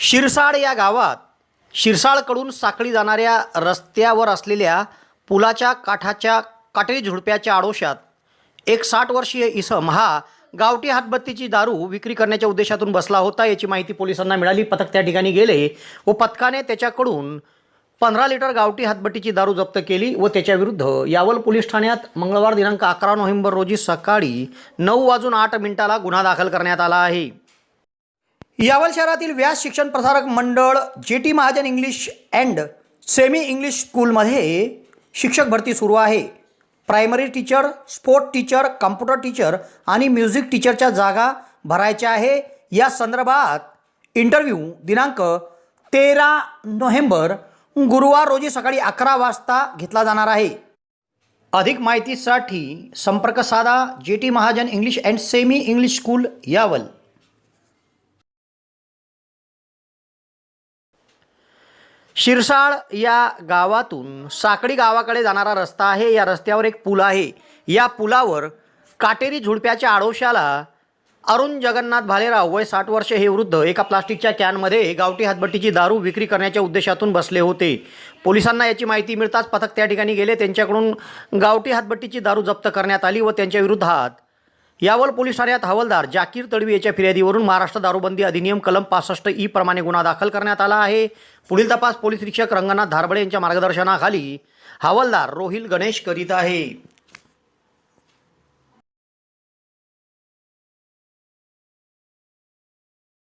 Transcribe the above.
शिरसाड या गावात शिरसाळकडून साखळी जाणाऱ्या रस्त्यावर असलेल्या पुलाच्या काठाच्या काटेरी झुडप्याच्या आडोशात एक साठ वर्षीय इसम हा गावठी हातबत्तीची दारू विक्री करण्याच्या उद्देशातून बसला होता याची माहिती पोलिसांना मिळाली. पथक त्या ठिकाणी गेले व पथकाने त्याच्याकडून पंधरा लिटर गावठी हातबत्तीची दारू जप्त केली व त्याच्याविरुद्ध यावल पोलीस ठाण्यात मंगळवार दिनांक अकरा नोव्हेंबर रोजी सकाळी नऊ वाजून आठ मिनिटाला गुन्हा दाखल करण्यात आला आहे. यावल शहरातील व्यास शिक्षण प्रसारक मंडळ J T Mahajan English and semi English स्कूलमध्ये शिक्षक भरती सुरू आहे. Primary teacher sport teacher computer teacher आणि म्युझिक टीचरच्या जागा भरायच्या आहे. या संदर्भात इंटरव्ह्यू दिनांक तेरा नोव्हेंबर गुरुवार रोजी सकाळी अकरा वाजता घेतला जाणार आहे. अधिक माहितीसाठी संपर्क साधा J T Mahajan English and semi English school Yawal. Shirsala या गावातून साकडी गावाकडे जाणारा रस्ता आहे. या रस्त्यावर एक पूल आहे. या पुलावर काटेरी झुडप्याच्या आडोशाला अरुण जगन्नाथ भालेराव वय साठ वर्ष हे वृद्ध एका प्लास्टिकच्या कॅनमध्ये गावठी हातभट्टीची दारू विक्री करण्याच्या उद्देशातून बसले होते. पोलिसांना याची माहिती मिळताच पथक त्या ठिकाणी गेले. त्यांच्याकडून गावठी हातभट्टीची दारू जप्त करण्यात आली व त्यांच्या विरोधात यावल पोलीस ठाण्यात हवालदार जाकीर तडवी याच्या फिर्यादीवरून महाराष्ट्र दारूबंदी अधिनियम कलम पासष्ट ई प्रमाणे गुन्हा दाखल करण्यात आला आहे. पुढील तपास पोलीस निरीक्षक रंगनाथ धारबळे यांच्या मार्गदर्शनाखाली हवालदार रोहिल गणेश करीत आहे.